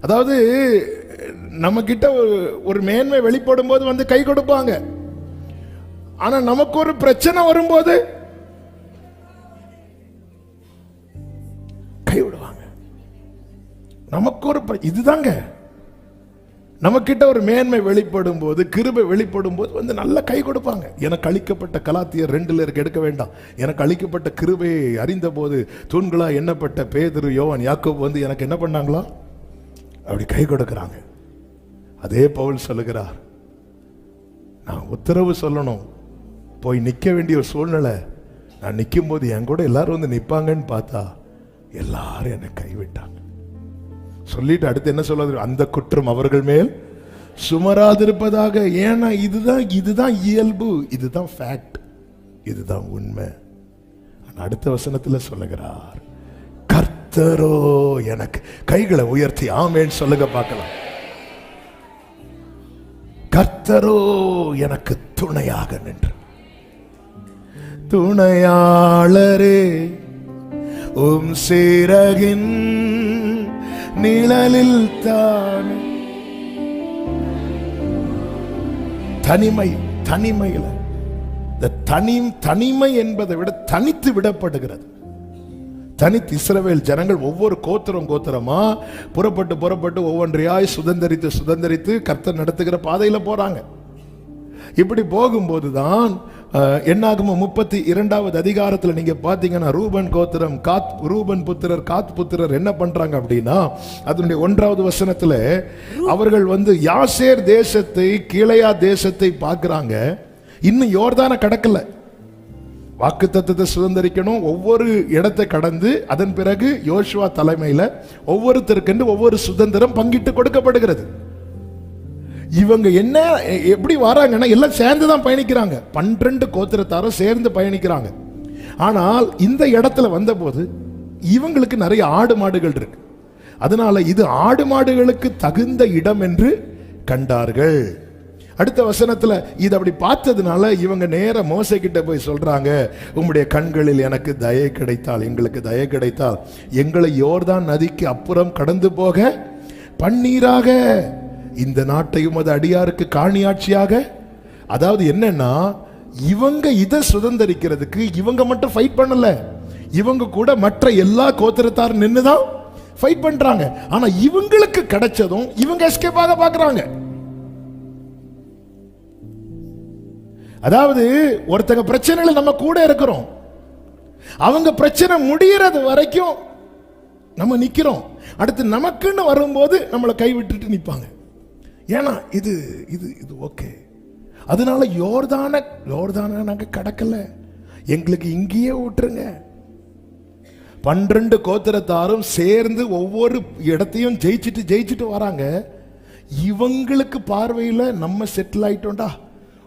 அதாவது நம்ம கிட்ட ஒரு- ஒரு மேன்மை வெளிப்படும் போது வந்து கை கொடுப்பாங்க. ஆனா நமக்கு ஒரு பிரச்சனை வரும்போது கை விடுவாங்க. நமக்கு ஒரு பிர- இதுதாங்க. நமக்கிட்ட ஒரு மேன்மை வெளிப்படும் போது கிருபை வெளிப்படும் போது வந்து நல்ல கை கொடுப்பாங்க. எனக்கு அளிக்கப்பட்ட கலாத்தியர் ரெண்டுல இருக்கு எடுக்க வேண்டாம். எனக்கு அளிக்கப்பட்ட கிருபையை அறிந்த போது தூண்களா எண்ணப்பட்ட பேதரு யோவான் யாக்கோப் வந்து எனக்கு என்ன பண்ணாங்களா? அப்படி கை கொடுக்குறாங்க. அதே பவுல் சொல்லுகிறார் நான் உத்தரவு சொல்லணும். போய் நிற்க வேண்டிய ஒரு சூழ்நிலை. நான் நிற்கும் போது என் கூட எல்லாரும் வந்து நிற்பாங்கன்னு பார்த்தா எல்லாரும் என்னை கைவிட்டாங்க. சொல்லிட்டு அடுத்து என்ன சொல்லாது? அந்த குற்றம் அவர்கள் மேல் சுமராதிருப்பதாக. ஏன்னா இதுதான் இதுதான் இயல்பு. இதுதான் ஃபேக்ட் இதுதான் உண்மை. அடுத்த வசனத்தில் சொல்லுகிறார் கர்த்தரோ எனக்கு கைகளை உயர்த்தி ஆமேன்னு சொல்லுங்க பார்க்கலாம். கர்த்தரோ எனக்கு துணையாக நின்று. துணையாளரே உம் சிறகின் நிழலில் தான். தனிமை தனிமையில. இந்த தனி தனிமை என்பதை விட தனித்து விடப்படுகிறது. தனித்து இஸ்ரவேல் ஜனங்கள் ஒவ்வொரு கோத்திரம் கோத்திரமா புறப்பட்டு புறப்பட்டு ஒவ்வொன்றையாய் சுதந்தரித்து சுதந்தரித்து கர்த்தர் நடத்துகிற பாதையில் போறாங்க. இப்படி போகும்போது தான் என்னாகுமோ முப்பத்தி இரண்டாவது அதிகாரத்தில் நீங்க பார்த்தீங்கன்னா ரூபன் கோத்திரம் காத் ரூபன் புத்திரர் காத் புத்திரர் என்ன பண்றாங்க அப்படின்னா அதனுடைய ஒன்றாவது வசனத்தில் அவர்கள் வந்து யாசேர் தேசத்தை கீழையா தேசத்தை பார்க்குறாங்க. இன்னும் யோர்தான கடக்கல. வாக்கு தத்துவத்தை சுதந்திரிக்கணும். ஒவ்வொரு இடத்தை கடந்து அதன் பிறகு யோசுவா தலைமையில் ஒவ்வொருத்தருக்கென்று ஒவ்வொரு சுதந்திரம் பங்கிட்டு கொடுக்கப்படுகிறது. இவங்க என்ன எ- எப்படி வராங்கன்னா எல்லாம் சேர்ந்து தான் பயணிக்கிறாங்க. பன்னிரெண்டு கோத்திரத்தாரும் சேர்ந்து பயணிக்கிறாங்க. ஆனால் இந்த இடத்துல வந்தபோது இவங்களுக்கு நிறைய ஆடு மாடுகள் இருக்கு. அதனால இது ஆடு மாடுகளுக்கு தகுந்த இடம் என்று கண்டார்கள். அடுத்த வசனத்தில் இது அப்படி பார்த்ததுனால இவங்க நேர மோசை கிட்ட போய் சொல்கிறாங்க உம்முடைய கண்களில் எனக்கு தயை கிடைத்தால் எங்களுக்கு தயை கிடைத்தால் எங்களை யோர்தான் நதிக்கு அப்புறம் கடந்து போக பன்னீராக இந்த நாட்டையும் அது அடியாருக்கு காணியாட்சியாக. அதாவது என்னன்னா இவங்க இதை சுதந்திரிக்கிறதுக்கு இவங்க மட்டும் ஃபைட் பண்ணலை. இவங்க கூட மற்ற எல்லா கோத்திரத்தாரும் நின்னுதான் ஃபைட் பண்ணுறாங்க ஆனால் இவங்களுக்கு கிடைச்சதும் இவங்க எஸ்கேப் பார்க்குறாங்க அதாவது ஒருத்தங்க பிரச்சனைகள் நம்ம கூட இருக்கிறோம். அவங்க பிரச்சனை முடியறது வரைக்கும் நம்ம நிற்கிறோம் அடுத்து நமக்குன்னு வரும்போது நம்மளை கைவிட்டுட்டு நிற்பாங்க. ஏன்னா இது இது இது ஓகே. அதனால யோர்தான யோர்தான நாங்கள் கடக்கலை. எங்களுக்கு இங்கேயே விட்டுருங்க. பன்னிரண்டு கோத்திரத்தாரும் சேர்ந்து ஒவ்வொரு இடத்தையும் ஜெயிச்சுட்டு ஜெயிச்சுட்டு வராங்க. இவங்களுக்கு பார்வையில் நம்ம செட்டில் ஆயிட்டோம்டா.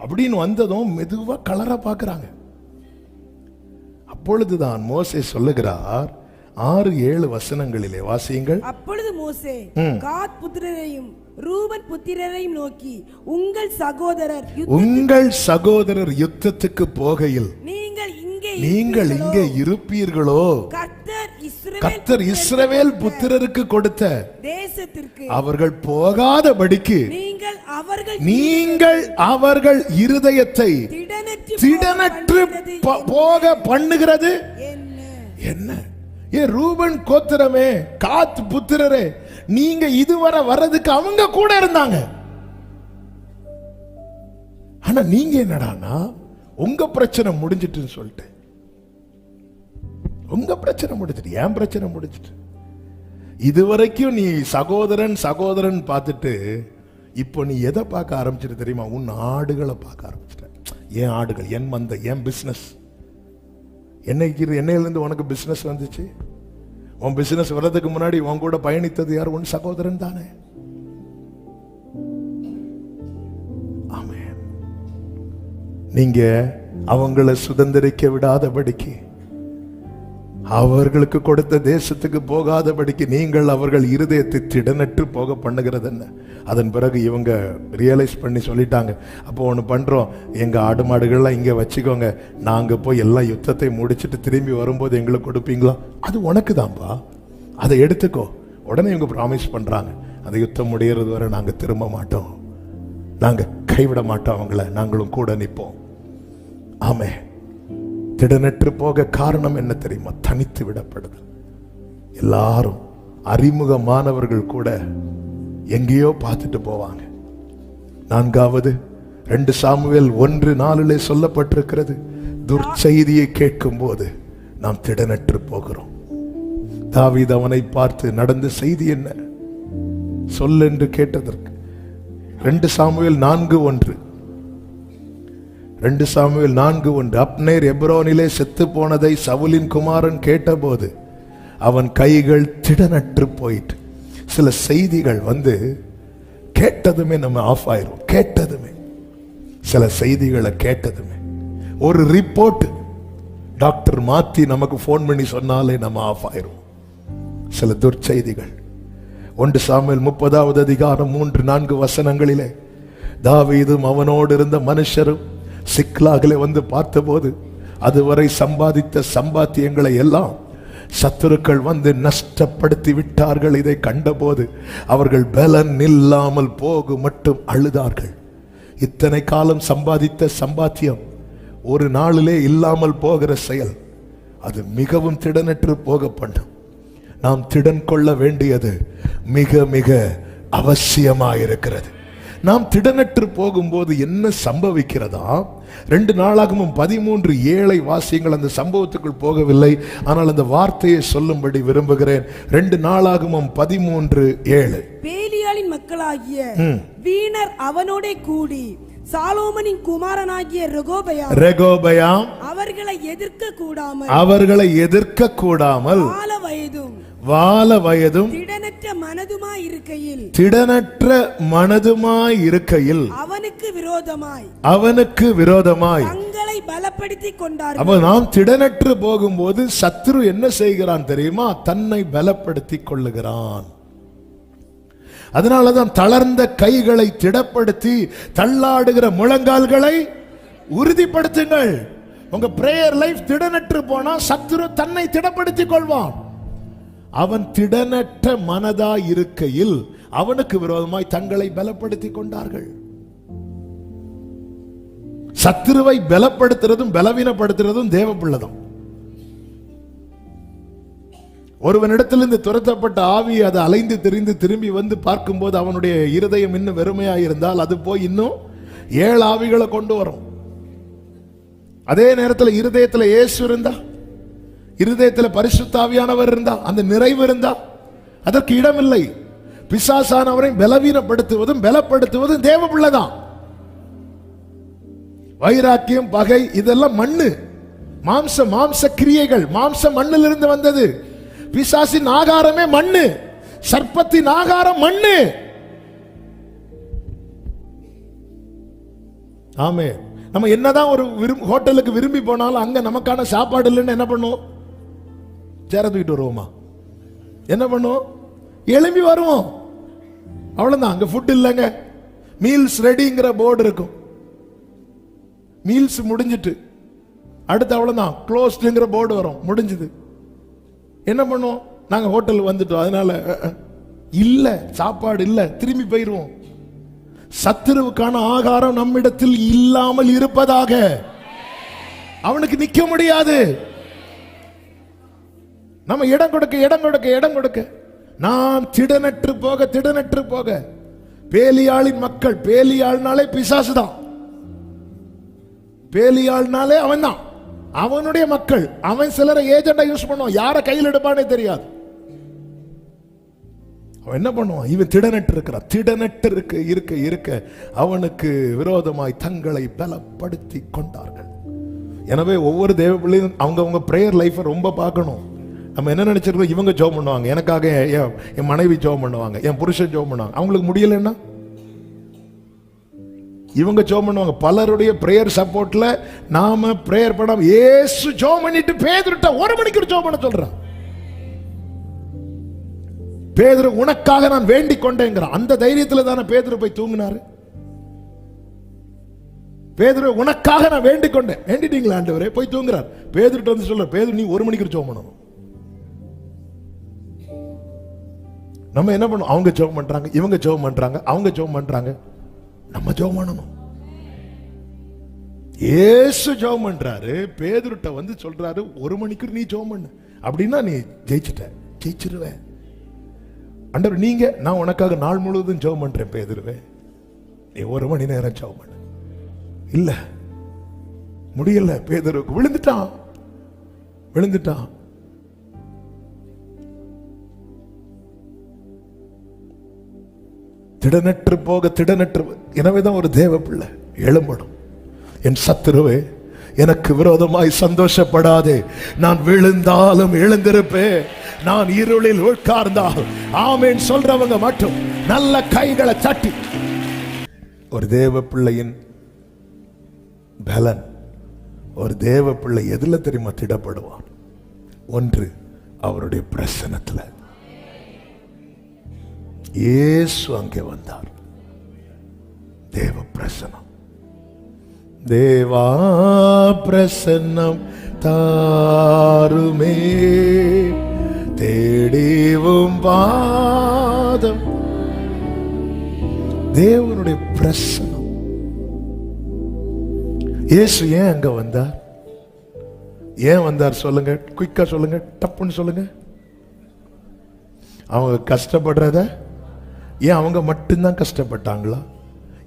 அப்படின்னு வந்ததும் மெதுவா கலரா பார்க்கறாங்க. அப்பொழுதுதான் மோசே சொல்லுகிறார் ஆறு ஏழு வசனங்களிலே வாசியுங்கள். அப்பொழுது மோசே காத் புத்திரரையும் ரூபன் புத்திரரையும் நோக்கி உங்கள் சகோதரர் உங்கள் சகோதரர் யுத்தத்துக்கு போகையில் நீங்கள் இங்கே நீங்கள் இங்கே இருப்பீர்களோ? கர்த்தர் கர்த்தர் இஸ்ரவேல் புத்திரருக்கு கொடுத்த தேசத்திற்கு அவர்கள் போகாதபடிக்கு நீங்கள் அவர்கள் நீங்கள் அவர்கள் இருதயத்தை திடனற்று போக பண்ணுகிறது. என்ன? ஏ ரூபன் கோத்திரமே காத் புத்திரரே நீங்க இதுவரை வர்றதுக்கு அவங்க கூட இருந்தாங்க. ஆனா நீங்க என்னடான்னா உங்க பிரச்சனை முடிஞ்சிட்டுன்னு சொல்லிட்டு உங்க பிரச்சனை முடிஞ்சிட்டு ஏன் பிரச்சனை முடிஞ்சிட்டு. இதுவரைக்கும் நீ சகோதரன் சகோதரன் பார்த்துட்டு இப்போ நீ எதை பார்க்க ஆரம்பிச்சிட்டு தெரியுமா? உன் ஆடுகளை பார்க்க ஆரம்பிச்சிட்ட. ஏன் ஆடுகள் என் மந்த என் பிஸ்னஸ் என்னைக்கு என்னையிலேருந்து உனக்கு பிஸ்னஸ் வந்துச்சு? உன் பிஸ்னஸ் வர்றதுக்கு முன்னாடி உன் கூட பயணித்தது யார்? உன் சகோதரன் தானே. ஆமே நீங்க அவங்கள சுதந்திரிக்க விடாதபடிக்கு அவர்களுக்கு கொடுத்த தேசத்துக்கு போகாதபடிக்கு நீங்கள் அவர்கள் இருதயத்தை திடனற்று போக பண்ணுகிறது என்ன? அதன் பிறகு இவங்க ரியலைஸ் பண்ணி சொல்லிட்டாங்க. அப்போ ஒன்று பண்ணுறோம் எங்கள் ஆடு மாடுகள்லாம் இங்கே வச்சுக்கோங்க. நாங்கள் போய் எல்லா யுத்தத்தை முடிச்சிட்டு திரும்பி வரும்போது எங்களுக்கு கொடுப்பீங்களா? அது உனக்கு தான்ப்பா அதை எடுத்துக்கோ. உடனே இவங்க ப்ராமிஸ் பண்ணுறாங்க அந்த யுத்தம் முடிகிறது வரை நாங்கள் திரும்ப மாட்டோம். நாங்கள் கைவிட மாட்டோம் அவங்கள. நாங்களும் கூட நிற்போம். ஆமே திடனற்று போக காரணம் என்ன தெரியுமா? தனித்து விடப்படுதல். எல்லாரும் அறிமுகமானவர்கள் கூட எங்கேயோ பார்த்துட்டு போவாங்க. நான்காவது ரெண்டு சாமுவேல் ஒன்று நாளிலே சொல்லப்பட்டிருக்கிறது. துர்ச்செய்தியை கேட்கும் போது நாம் திடனற்று போகிறோம். தாவீது அவனை பார்த்து நடந்த செய்தி என்ன? சொல் என்று கேட்டதற்கு. ரெண்டு சாமுவேல் நான்கு ஒன்று. ரெண்டு சாமியில் நான்கு ஒன்று. அப்னேர் எப்ரோனிலே செத்து போனதை சவுலின் குமாரன் கேட்டபோது அவன் கைகள் திடனற்று போயிட்டு சில செய்திகள் வந்து கேட்டதுமே நம்ம ஆஃப் ஆயிரும். கேட்டதுமே. சில செய்திகளை கேட்டதுமே. ஒரு ரிப்போர்ட் டாக்டர் மாத்தி நமக்கு ஃபோன் பண்ணி சொன்னாலே நம்ம ஆஃப் ஆயிரும். சில துர்ச்செய்திகள். ஒன்று சாமியில் முப்பதாவது அதிகாரம் மூன்று நான்கு வசனங்களிலே தாவீதும் அவனோடு இருந்த மனுஷரும் சிக்லாகிலே வந்து பார்த்தபோது அதுவரை சம்பாதித்த சம்பாத்தியங்களை எல்லாம் சத்துருக்கள் வந்து நஷ்டப்படுத்தி விட்டார்கள். இதை கண்டபோது அவர்கள் பலன் இல்லாமல் போகு மட்டும் அழுதார்கள். இத்தனை காலம் சம்பாதித்த சம்பாத்தியம் ஒரு நாளிலே இல்லாமல் போகிற செயல். அது மிகவும் திடனற்று போக பண்ணும். நாம் திடன் கொள்ள வேண்டியது மிக மிக அவசியமாயிருக்கிறது. நாம் திடனற்று போகும்போது என்ன சம்பவிக்கிறதா? ரெண்டு நாளாகவும் பதிமூன்று ஏழை வாசியங்கள் அந்த சம்பவத்துக்குள் போகவில்லை. ஆனால் அந்த வார்த்தையை சொல்லும்படி விரும்புகிறேன். ரெண்டு நாளாகவும் பதிமூன்று ஏழு. பேலியாளின் மக்களாகிய வீணர் அவனோடே கூடி சாலோமனின் குமாரனாகிய ரெகோபயா ரெகோபயாம் அவர்களை எதிர்க்க கூடாமல் அவர்களை எதிர்க்க கூடாமல் கால வயதும் வால வயதும் திடனற்ற மனதுமாய் இருக்கையில். திடனற்ற மனதுமாய் இருக்கையில். அவனுக்கு விரோதமாய். அவனுக்கு விரோதமாய். தங்களை பலப்படுத்திக் கொண்டார்கள். அப்ப நாம் திடனற்று போகும்போது சத்துரு என்ன செய்கிறான் தெரியுமா? தன்னை பலப்படுத்திக் கொள்ளுகிறான். அதனாலதான் தளர்ந்த கைகளை திடப்படுத்தி தள்ளாடுகிற முழங்கால்களை உறுதிப்படுத்துங்கள். உங்க பிரேயர் லைஃப் திடனற்று போனா சத்துரு தன்னை திடப்படுத்திக் கொள்வான். அவன் திடனற்ற மனதா இருக்கையில் அவனுக்கு விரோதமாய் தங்களை பலப்படுத்தி கொண்டார்கள். சத்துருவை பலப்படுத்துறதும் பலவீனப்படுத்துறதும் தேவ பிள்ளைதான் ஒருவனிடத்திலிருந்து துரத்தப்பட்ட ஆவி அதை அலைந்து திரிந்து திரும்பி வந்து பார்க்கும்போது அவனுடைய இருதயம் இன்னும் வெறுமையாக இருந்தால் அது போய் இன்னும் ஏழு ஆவிகளை கொண்டு வரும். அதே நேரத்தில் இருதயத்தில் இயேசு இருந்தா? இருதயத்தில் பரிசுத்தாவியானவர் இருந்தா அந்த நிறைவு இருந்தா அதற்கு இடமில்லை. பிசாசானவரை பலவீனப்படுத்துவதும் பலப்படுத்துவதும் தேவ பிள்ளைதான் வைராக்கியம் பகை இதெல்லாம் மண்ணு. மாம்ச மாம்ச கிரியைகள் மாம்ச மண்ணிலிருந்து வந்தது. பிசாசின் ஆகாரமே மண்ணு. சர்ப்பத்தின் ஆகாரம் மண்ணு. ஆமே நம்ம என்னதான் ஒரு விரும் ஹோட்டலுக்கு விரும்பி போனாலும் அங்க நமக்கான சாப்பாடு இல்லைன்னு என்ன பண்ணுவோம்? சேர தூக்கிட்டு வருவோமா? என்ன பண்ணுவோம்? எழும்பி வருவோம். அவ்வளோதான் அங்கே ஃபுட் இல்லைங்க. மீல்ஸ் ரெடிங்கிற போர்டு இருக்கும். மீல்ஸ் முடிஞ்சிட்டு. அடுத்து அவ்வளோதான் க்ளோஸ்டுங்கிற போர்டு வரும். முடிஞ்சது. என்ன பண்ணுவோம்? நாங்கள் ஹோட்டல் வந்துட்டோம். அதனால இல்லை. சாப்பாடு இல்லை. திரும்பி போயிடுவோம் சத்துருவுக்கான ஆகாரம் நம்மிடத்தில் இல்லாமல் இருப்பதாக. அவனுக்கு நிற்க முடியாது. நம்ம இடம் கொடுக்க இடம் கொடுக்க இடம் கொடுக்க. நாம் திடனற்று போக திடனற்று போக. பேலியாளின் மக்கள் பேலியாள்னாலே பிசாசு தான் பேலியாள்னாலே அவன் தான் அவனுடைய மக்கள் அவன் சிலரை ஏஜெண்டா யூஸ் பண்ணுவான். யாரை கையில் எடுப்பானே தெரியாது. அவன் என்ன பண்ணுவான்? இவன் திடனற்று இருக்கிறான். திடனற்று இருக்க இருக்க இருக்க அவனுக்கு விரோதமாய் தங்களை பலப்படுத்தி கொண்டார்கள். எனவே ஒவ்வொரு தேவ பிள்ளையும் அவங்கவுங்க ப்ரேயர் லைஃப்பை ரொம்ப பார்க்கணும். நம்ம என்ன நினைச்சிருக்கோம்? இவங்க ஜோம் பண்ணுவாங்க. எனக்காக என் என் மனைவி ஜோம் பண்ணுவாங்க. என் புருஷன் ஜோம் பண்ணுவாங்க. அவங்களுக்கு முடியலன்னா இவங்க ஜோம் பண்ணுவாங்க. பலருடைய பிரேயர் சப்போர்ட்ல நாம பிரேயர் பண்ணாம ஏசு ஜோம் பண்ணிட்டு பேதுருட்ட ஒரு மணிக்கு ஜோம் பண்ண சொல்றான். பேதுரு உனக்காக நான் வேண்டிக் கொண்டேங்கிறான். அந்த தைரியத்துல தானே பேதுரு போய் தூங்கினாரு? பேதுரு உனக்காக நான் வேண்டிக் கொண்டேன். வேண்டிட்டீங்களா ஆண்டவரே? போய் தூங்குறார். பேதுருட்ட வந்து சொல்ற பேதுரு நீ ஒரு மணிக்கு ஜோம் பண்ணணும். நம்ம என்ன பண்ணுவோம்? அவங்க ஜெபம் பண்றாங்க இவங்க ஜெபம் பண்றாங்க அவங்க ஜெபம் பண்றாங்க. நம்ம ஜெபம் பண்ணணும். ஏசு ஜெபம் பண்றாரு பேதுருட்ட வந்து சொல்றாரு ஒரு மணிக்கு நீ ஜெபம் பண்ணு. அப்படின்னா நீ ஜெயிச்சிட்ட ஜெயிச்சிருவ. அண்டர் நீங்க நான் உனக்காக நாள் முழுவதும் ஜெபம் பண்றேன் பேதுருவே. நீ ஒரு மணி நேரம் ஜெபம் பண்ணு. இல்ல முடியல பேதருக்கு விழுந்துட்டான். விழுந்துட்டான். திடனற்று போக திடனற்று எனவேதான் ஒரு தேவ பிள்ளை எழும்பணும். என் சத்துருவே எனக்கு விரோதமாய் சந்தோஷப்படாதே. நான் விழுந்தாலும் எழுந்திருப்பேன். நான் இருளில் உட்கார்ந்தாலும் ஆமேன் சொல்றவங்க மட்டும் நல்ல கைகளை தட்டி. ஒரு தேவ பிள்ளையின் பலன் ஒரு தேவ பிள்ளை எதுல தெரியுமா? திடப்படுவான். ஒன்று அவருடைய பிரசனத்தில். இயேசு அங்கே வந்தார். தேவ பிரசனம் தேவா பிரசன்னம் தாருமே. தேடிவும் பாதம். தேவனுடைய பிரசனம் இயேசு ஏன் அங்க வந்தார்? ஏன் வந்தார் சொல்லுங்க. குயிக்கா சொல்லுங்க. டப்புன்னு சொல்லுங்க. அவங்க கஷ்டப்படுறத ஏன் அவங்க மட்டும்தான் கஷ்டப்பட்டாங்களா?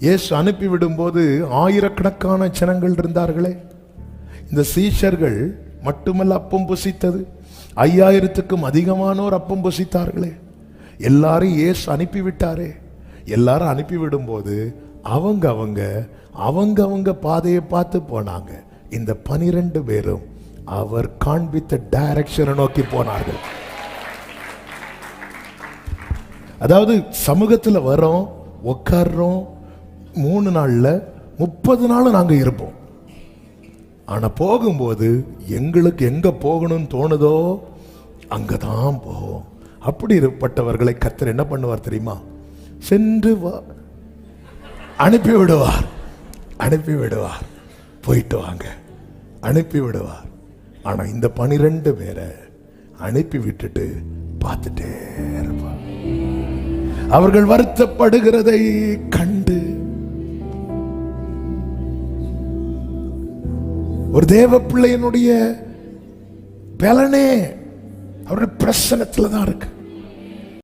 ஏசு அனுப்பி விடும்போது ஆயிரக்கணக்கான ஜனங்கள் இருந்தார்களே. இந்த சீஷர்கள் மட்டுமல்ல அப்பம் புசித்தது. ஐயாயிரத்துக்கும் அதிகமானோர் அப்பம் புசித்தார்களே. எல்லாரும் ஏசு அனுப்பிவிட்டாரே. எல்லாரும் அனுப்பி விடும்போது அவங்க அவங்க அவங்க அவங்க பாதையை பார்த்து போனாங்க. இந்த பனிரெண்டு பேரும் அவர் காண்பித்த டைரக்ஷனை நோக்கி போனார்கள். அதாவது சமூகத்தில் வரோம் உட்கார்றோம் மூணு நாளில் முப்பது நாள் நாங்கள் இருப்போம். ஆனால் போகும்போது எங்களுக்கு எங்கே போகணும்னு தோணுதோ அங்கே தான் போவோம். அப்படி இருப்பட்டவர்களை கத்தர் என்ன பண்ணுவார் தெரியுமா? சென்று வா அனுப்பி விடுவார். அனுப்பி விடுவார். போயிட்டு வாங்க. அனுப்பி விடுவார். ஆனால் இந்த பனிரெண்டு பேரை அனுப்பி விட்டுட்டு பார்த்துட்டே இருப்பார். அவர்கள் வருத்தப்படுகிறதை கண்டு ஒரு தேவ பிள்ளையினுடைய பலனே அவருடைய பிரசனத்தில் தான் இருக்கு.